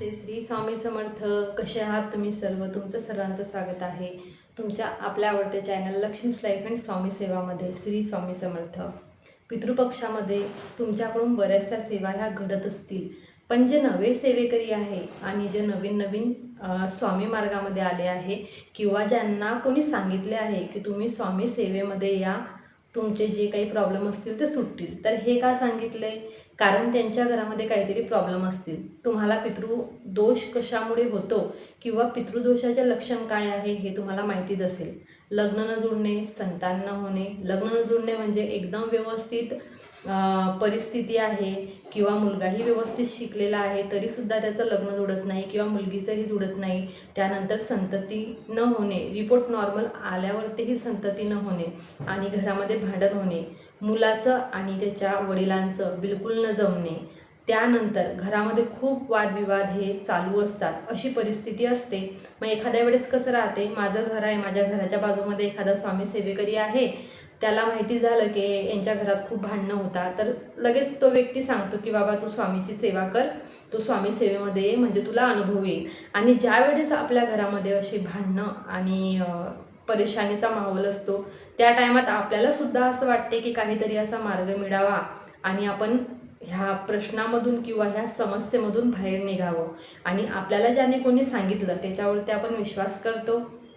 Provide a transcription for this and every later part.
नमस्ते. श्री स्वामी समर्थ. कसे आहात तुम्ही सर्व? तुमचं सर्वांचं स्वागत आहे. तुमच्या आपल्या आवडत्या channel Lakshmi's life and Swami सेवामध्ये. श्री स्वामी समर्थ. पितृपक्षामध्ये तुमच्याकडून बऱ्याचशा सेवा ह्या घडत असतील. पण जे नवे सेवेकरी आहे आणि जे नवीन नवीन स्वामी मार्गामध्ये आले आहे किंवा ज्यांना कोणी सांगितले आहे की तुम्ही स्वामी सेवेमध्ये या तुमचे जे काही प्रॉब्लेम असतील ते सुटतील. तर हे का सांगितले कारण त्यांच्या घरामध्ये काहीतरी प्रॉब्लेम असतील. तुम्हाला पितृदोष कशामुळे होतो किंवा पितृदोषाचे लक्षण काय आहे हे तुम्हाला माहितीच असेल. लग्न न जुळणे संतान न होणे लग्न न जुळणे म्हणजे एकदम व्यवस्थित परिस्थिती आहे किंवा मुलगाही व्यवस्थित शिकलेला आहे तरीसुद्धा त्याचं लग्न जुळत नाही किंवा मुलगीचंही जुळत नाही. त्यानंतर संतती न होणे रिपोर्ट नॉर्मल आल्यावरतीही संतती न होणे आणि घरामध्ये भांडण होणे. मुलाचं आणि त्याच्या वडिलांचं बिलकुल न जमणे त्यानंतर घरामध्ये खूप वादविवाद हे चालू असतात. अशी परिस्थिती असते. मग एखाद्या वेळेस कसं राहते? माझं घर आहे माझ्या घराच्या बाजूमध्ये एखादा स्वामी सेवेकरी आहे. त्याला माहिती झालं की यांच्या घरात खूप भांडणं होता तर लगेच तो व्यक्ती सांगतो की बाबा तू स्वामीची सेवा कर. तू स्वामी सेवेमध्ये ये म्हणजे तुला अनुभव येईल. आणि ज्यावेळेस आपल्या घरामध्ये अशी भांडणं आणि परेशानीचा माहोल असतो. त्या टायमात आपल्याला सुद्धा असं वाटते की काहीतरी असा मार्ग मिळावा आणि आपण ह्या प्रश्नामधून किंवा ह्या समस्येमधून बाहेर निघावं. आणि आपल्याला ज्याने कोणी सांगितलं त्याच्यावरती आपण विश्वास करतो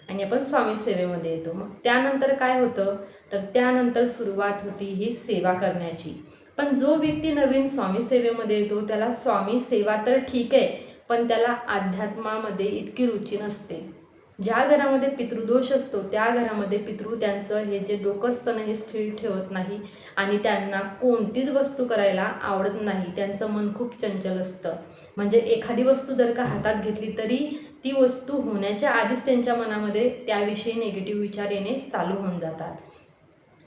आणि आपण स्वामी सेवेमध्ये येतो. मग त्यानंतर काय होतं? तर त्यानंतर सुरुवात होती ही सेवा करण्याची. पण जो व्यक्ती नवीन स्वामी सेवेमध्ये येतो त्याला स्वामी सेवा तर ठीक आहे पण त्याला अध्यात्मामध्ये इतकी रुची नसते. ज्या घरामध्ये पितृदोष असतो त्या घरामध्ये पितृ त्यांचं हे जे डोकं असतं ना हे स्थिर ठेवत नाही आणि त्यांना कोणतीच वस्तू करायला आवडत नाही. त्यांचं मन खूप चंचल असतं. म्हणजे एखादी वस्तू जर का हातात घेतली तरी ती वस्तू होण्याच्या आधीच त्यांच्या मनामध्ये त्याविषयी निगेटिव्ह विचार येणे चालू होऊन जातात.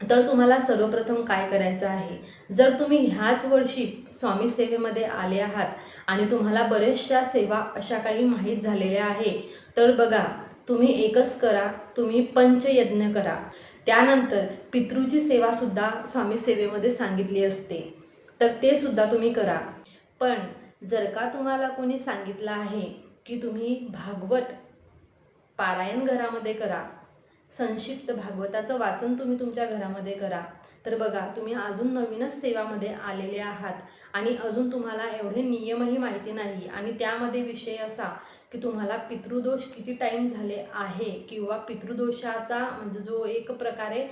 तर तुम्हाला सर्वप्रथम काय करायचं आहे? जर तुम्ही ह्याच वर्षी स्वामी सेवेमध्ये आले आहात आणि तुम्हाला बऱ्याचशा सेवा अशा काही माहीत झालेल्या आहे तर बघा तुम्ही एकच करा तुम्ही पंचयज्ञ करा. त्यानंतर पितृची सेवासुद्धा स्वामी सेवेमध्ये सांगितली असते. तर ते सुद्धा तुम्ही करा. पण जर का तुम्हाला कोणी सांगितलं आहे की तुम्ही भागवत पारायण घरामध्ये करा संक्षिप्त भागवताचं वाचन तुम्ही तुमच्या घरामध्ये करा तर बघा तुम्ही अजून नवीनच सेवामध्ये आलेले आहात आणि अजून तुम्हाला एवढे नियमही माहिती नाही. आणि त्यामध्ये विषय असा की तुम्हाला पितृदोष किती टाईम झाले आहे किंवा पितृदोषाचा म्हणजे जो एक प्रकारे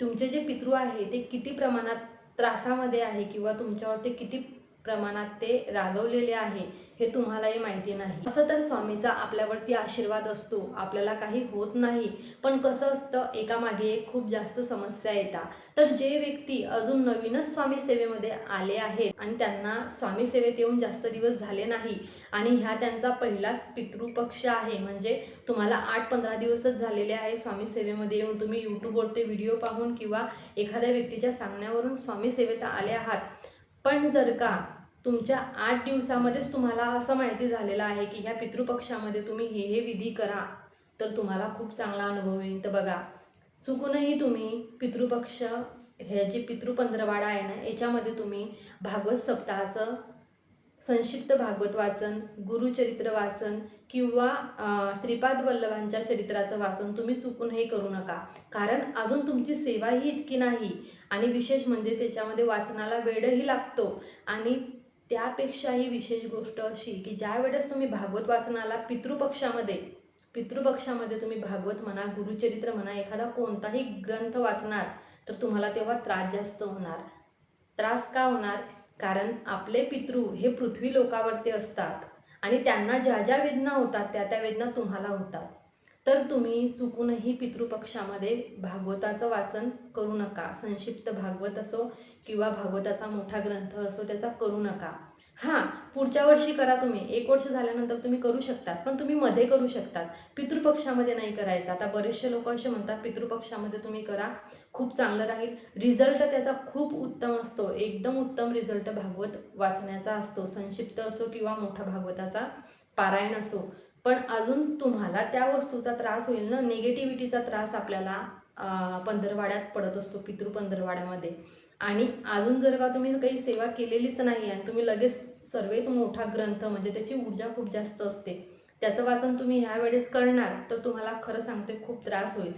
तुमचे जे पितृ आहे ते किती प्रमाणात त्रासामध्ये आहे किंवा तुमच्यावर ते किती प्रमाणात ते रागवलेले आहे हे तुम्हालाही माहिती नाही. असं तर स्वामीचा आपल्यावरती आशीर्वाद असतो आपल्याला काही होत नाही पण कसं असतं एकामागे एक खूप जास्त समस्या येतात. तर जे व्यक्ती अजून नवीनच स्वामी सेवेमध्ये आले आहेत आणि त्यांना स्वामी सेवेत येऊन जास्त दिवस झाले नाही आणि ह्या त्यांचा पहिलाच पितृपक्ष आहे म्हणजे तुम्हाला आठ पंधरा दिवसच झालेले आहे स्वामी सेवेमध्ये येऊन तुम्ही यूट्यूबवरती व्हिडिओ पाहून किंवा एखाद्या व्यक्तीच्या सांगण्यावरून स्वामी सेवेत आले आहात. पण जर का तुमच्या आठ दिवसामध्येच तुम्हाला असं माहिती झालेलं आहे की ह्या पितृपक्षामध्ये तुम्ही हे हे विधी करा तर तुम्हाला खूप चांगला अनुभव येईल. तर बघा चुकूनही तुम्ही पितृपक्ष ह्या जे पितृपंधरवाडा आहे ना याच्यामध्ये तुम्ही भागवत सप्ताहाचं संक्षिप्त भागवत वाचन गुरुचरित्र वाचन किंवा श्रीपाद वल्लभांच्या चरित्राचं वाचन तुम्ही चुकूनही करू नका. कारण अजून तुमची सेवाही इतकी नाही आणि विशेष म्हणजे त्याच्यामध्ये वाचनाला वेळही लागतो आणि त्यापेक्षाही विशेष गोष्ट अशी की ज्या वेळेस तुम्ही भागवत वाचनाला पितृपक्षामध्ये पितृपक्षामध्ये तुम्ही भागवत म्हणा गुरुचरित्र म्हणा एखादा कोणताही ग्रंथ वाचणार तर तुम्हाला तेव्हा त्रास जास्त होणार. त्रास का होणार? कारण आपले पितृ हे पृथ्वी लोकावरती असतात आणि त्यांना ज्या ज्या वेदना होतात त्या त्या वेदना तुम्हाला होतात. तर तुम्ही चुकूनही पितृपक्षामध्ये भागवताचं वाचन करू नका. संक्षिप्त भागवत असो किंवा भागवताचा मोठा ग्रंथ असो त्याचा करू नका. हां पुढच्या वर्षी करा तुम्ही. एक वर्ष झाल्यानंतर तुम्ही करू शकतात पण तुम्ही मध्ये करू शकतात. पितृपक्षामध्ये नाही करायचं. आता बरेचसे लोक असे म्हणतात पितृपक्षामध्ये तुम्ही करा खूप चांगलं राहील. रिझल्ट त्याचा खूप उत्तम असतो. एकदम उत्तम रिझल्ट भागवत वाचण्याचा असतो. संक्षिप्त असो किंवा मोठा भागवताचा पारायण असो. पण अजून तुम्हाला त्या वस्तूचा त्रास होईल ना. निगेटिव्हिटीचा त्रास आपल्याला पंधरवाड्यात पडत असतो पितृ पंधरवाड्यामध्ये. आणि अजून जर का तुम्ही काही सेवा केलेलीच नाही आणि तुम्ही लगेच सर्वेत मोठा ग्रंथ म्हणजे त्याची ऊर्जा खूप जास्त असते त्याचं वाचन तुम्ही ह्या वेळेस करणार तर तुम्हाला खरं सांगते खूप त्रास होईल.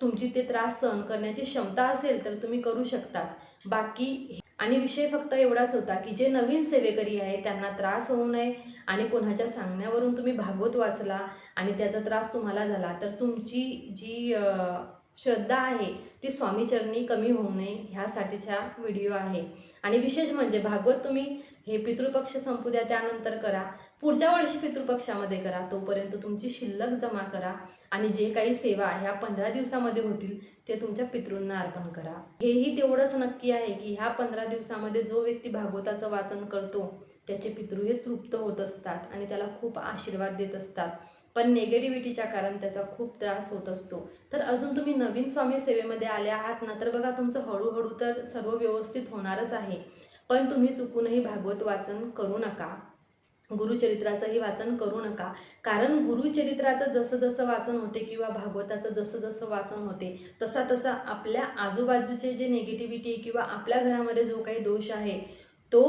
तुमची ते त्रास सहन करण्याची क्षमता असेल तर तुम्ही करू शकतात. बाकी आणि विषय फक्त एवढाच होता की जे नवीन सेवेकरी आहे त्यांना त्रास होऊ नये आणि कोणाच्या सांगण्यावरून तुम्ही भागवत वाचला आणि त्याचा त्रास तुम्हाला झाला तर तुमची जी श्रद्धा आहे. ती स्वामीचरणी कमी होऊ नये ह्यासाठीचा व्हिडिओ आहे. आणि विशेष म्हणजे भागवत तुम्ही हे पितृपक्ष संपू द्या त्यानंतर करा. पुढच्या वर्षी पितृपक्षामध्ये करा. तोपर्यंत तुमची शिल्लक जमा करा. आणि जे काही सेवा ह्या पंधरा दिवसामध्ये होतील ते तुमच्या पितृंना अर्पण करा. हेही तेवढंच नक्की आहे की ह्या पंधरा दिवसामध्ये जो व्यक्ती भागवताचं वाचन करतो त्याचे पितृ हे तृप्त होत असतात आणि त्याला खूप आशीर्वाद देत असतात. पण नेगेटिव्हिटीच्या कारण त्याचा खूप त्रास होत असतो. तर अजून तुम्ही नवीन स्वामी सेवेमध्ये आले आहात ना तर बघा तुमचं हळूहळू तर सर्व व्यवस्थित होणारच आहे. पण तुम्ही चुकूनही भागवत वाचन करू नका. गुरुचरित्राचंही वाचन करू नका. कारण गुरुचरित्राचं जसं जसं वाचन होते किंवा भागवताचं जसं जसं वाचन होते तसा तसा आपल्या आजूबाजूचे जे निगेटिव्हिटी किंवा आपल्या घरामध्ये जो काही दोष आहे तो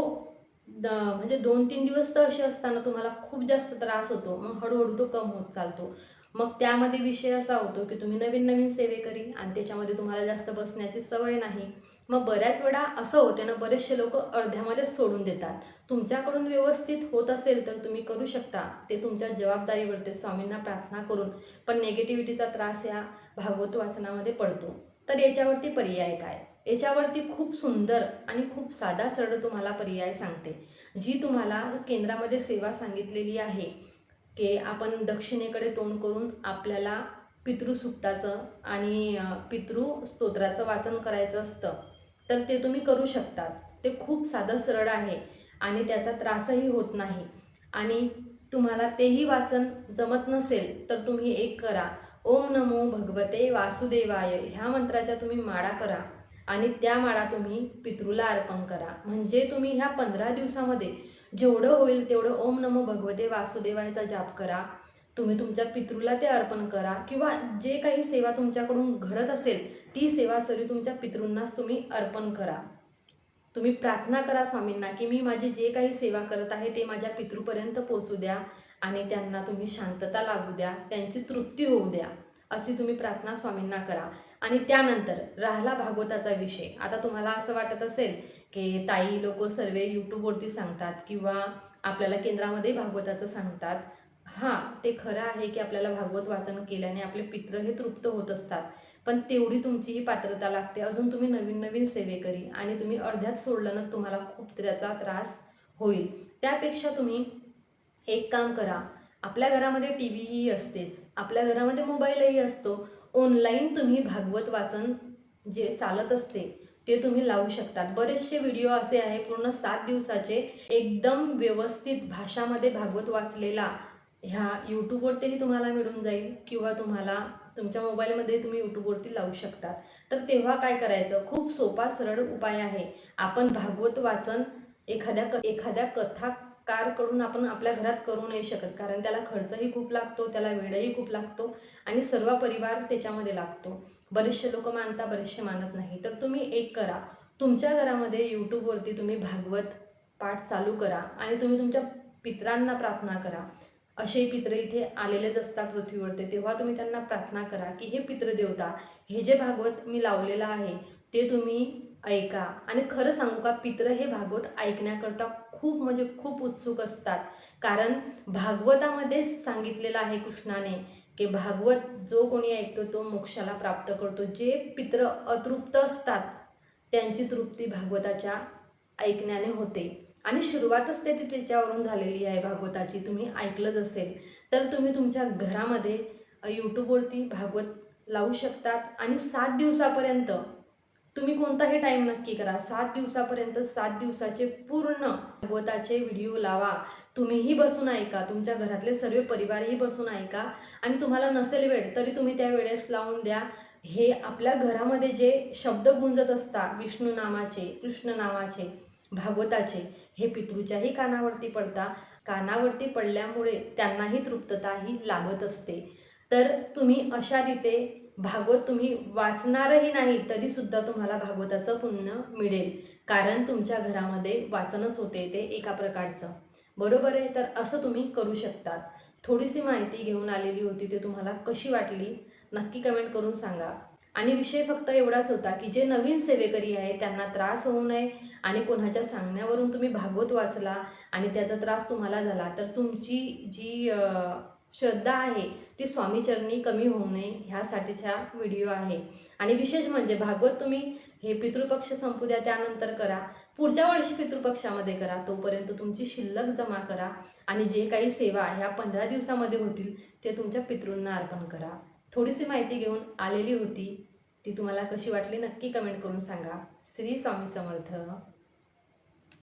द म्हणजे दोन तीन दिवस तर असे असताना तुम्हाला खूप जास्त त्रास होतो. मग हळूहळू तो कम होत चालतो. मग त्यामध्ये विषय असा होतो की तुम्ही नवीन नवीन सेवेकरी आणि त्याच्यामध्ये तुम्हाला जास्त बसण्याची सवय नाही. मग बऱ्याच वेळा असं होते ना बरेचसे लोक अर्ध्यामध्येच सोडून देतात. तुमच्याकडून व्यवस्थित होत असेल तर तुम्ही करू शकता. ते तुमच्या जबाबदारीवरती स्वामींना प्रार्थना करून पण नेगेटिव्हिटीचा त्रास या भागवत वाचनामध्ये पडतो. तर याच्यावरती पर्याय काय? याच्यावरती खूप सुंदर आणि खूप साधा सरळ तुम्हाला पर्याय सांगते. जी तुम्हाला केंद्रामध्ये सेवा सांगितलेली आहे की आपण दक्षिणेकडे तोंड करून आपल्याला पितृसुक्ताचं आणि पितृ स्तोत्राचं वाचन करायचं असतं तर ते तुम्ही करू शकतात. ते खूप साधं सरळ आहे आणि त्याचा त्रासही होत नाही. आणि तुम्हाला तेही वाचन जमत नसेल तर तुम्ही एक करा. ओम नमो भगवते वासुदेवाय ह्या मंत्राच्या तुम्ही माळा करा. आणि त्या माळा तुम्ही पितृला अर्पण करा. म्हणजे तुम्ही ह्या पंधरा दिवसामध्ये जेवढं होईल तेवढं ओम नमो भगवते वासुदेवायचा जाप करा. तुम्ही तुमच्या पितृला ते अर्पण करा. किंवा जे काही सेवा तुमच्याकडून घडत असेल ती सेवा सरी तुमच्या पितृंनाच तुम्ही अर्पण करा. तुम्ही प्रार्थना करा स्वामींना की मी माझी जे काही सेवा करत आहे ते माझ्या पितृपर्यंत पोचू द्या आणि त्यांना तुम्ही शांतता लागू द्या त्यांची तृप्ती होऊ द्या. अशी तुम्ही प्रार्थना स्वामींना करा. आणि त्यानंतर राहिला भागवताचा विषय. आता तुम्हाला असं वाटत असेल की ताई लोक सर्व यूट्यूबवरती सांगतात किंवा आपल्याला केंद्रामध्ये भागवताचं सांगतात. हां ते खरं आहे की आपल्याला भागवत वाचन केल्याने आपले पित्र हे तृप्त होत असतात. पण तेवढी तुमची ही पात्रता लागते. अजून तुम्ही नवीन नवीन सेवेकरी आणि तुम्ही अर्ध्यात सोडलं ना तुम्हाला खूप त्याचा त्रास होईल. त्यापेक्षा तुम्ही एक काम करा. आपल्या घरामध्ये टी व्हीही असतेच. आपल्या घरामध्ये मोबाईलही असतो. ऑनलाईन तुम्ही भागवत वाचन जे चालत असते ते तुम्ही लावू शकतात. बरेचसे व्हिडिओ असे आहे पूर्ण सात दिवसाचे एकदम व्यवस्थित भाषामध्ये भागवत वाचलेला ह्या यूट्यूबवरतीही तुम्हाला मिळून जाईल किंवा तुम्हाला तुमच्या मोबाईलमध्ये तुम्ही यूट्यूबवरती लावू शकतात. तर तेव्हा काय करायचं? खूप सोपा सरळ उपाय आहे. आपण भागवत वाचन एखाद्या क एखाद्या कथा कारकडून आपण आपल्या घरात करू नाही शकत कारण त्याला खर्चही खूप लागतो त्याला वेळही खूप लागतो आणि सर्व परिवार त्याच्यामध्ये लागतो. बरेचसे लोक मानता बरेचसे मानत नाही. तर तुम्ही एक करा तुमच्या घरामध्ये यूट्यूबवरती तुम्ही भागवत पाठ चालू करा आणि तुम्ही तुमच्या पित्रांना प्रार्थना करा. असे पित्र इथे आलेलेच असतात पृथ्वीवरती तेव्हा तुम्ही त्यांना प्रार्थना करा की हे पितृदेवता हे जे भागवत मी लावलेलं आहे ते तुम्ही ऐका. आणि खरं सांगू का पित्र हे भागवत ऐकण्याकरता खूप म्हणजे खूप उत्सुक असतात. कारण भागवतामध्ये सांगितलेलं आहे कृष्णाने की भागवत जो कोणी ऐकतो तो मोक्षाला प्राप्त करतो. जे पित्र अतृप्त असतात त्यांची तृप्ती भागवताच्या ऐकण्याने होते. आणि सुरुवातच ते ती त्याच्यावरून झालेली आहे भागवताची. तुम्ही ऐकलंच असेल. तर तुम्ही तुमच्या घरामध्ये यूट्यूबवरती भागवत लावू शकतात. आणि सात दिवसापर्यंत तुम्ही कोणताही टाईम नक्की करा. सात दिवसापर्यंत सात दिवसाचे पूर्ण भागवताचे व्हिडिओ लावा. तुम्हीही बसून ऐका. तुमच्या घरातले सर्व परिवारही बसून ऐका. आणि तुम्हाला नसेल वेळ तरी तुम्ही त्या वेळेस लावून द्या. हे आपल्या घरामध्ये जे शब्द गुंजत असतात विष्णू नामाचे कृष्ण नामाचे भागवताचे हे पितृच्याही कानावरती पडता कानावरती पडल्यामुळे त्यांनाही तृप्तताही लाभत असते. तर तुम्ही अशा रीते भागवत तुम्ही वाचणारही नाही तरीसुद्धा तुम्हाला भागवताचं पुण्य मिळेल. कारण तुमच्या घरामध्ये वाचनच होते ते एका प्रकारचं. बरोबर आहे? तर असं तुम्ही करू शकतात. थोडीशी माहिती घेऊन आलेली होती ते तुम्हाला कशी वाटली नक्की कमेंट करून सांगा. आणि विषय फक्त एवढाच होता की जे नवीन सेवेकरी आहे त्यांना त्रास होऊ नये आणि कोणाच्या सांगण्यावरून तुम्ही भागवत वाचला आणि त्याचा त्रास तुम्हाला झाला तर तुमची जी श्रद्धा आहे ती स्वामीचरणी कमी होऊ नये ह्यासाठीचा व्हिडिओ आहे. आणि विशेष म्हणजे भागवत तुम्ही हे पितृपक्ष संपू द्या त्यानंतर करा. पुढच्या वर्षी पितृपक्षामध्ये करा तोपर्यंत तुमची शिल्लक जमा करा आणि जे काही सेवा ह्या पंधरा दिवसामध्ये होतील ते तुमच्या पितृंना अर्पण करा. थोडीशी माहिती घेऊन आलेली होती ती तुम्हाला कशी वाटली नक्की कमेंट करून सांगा. श्री स्वामी समर्थ.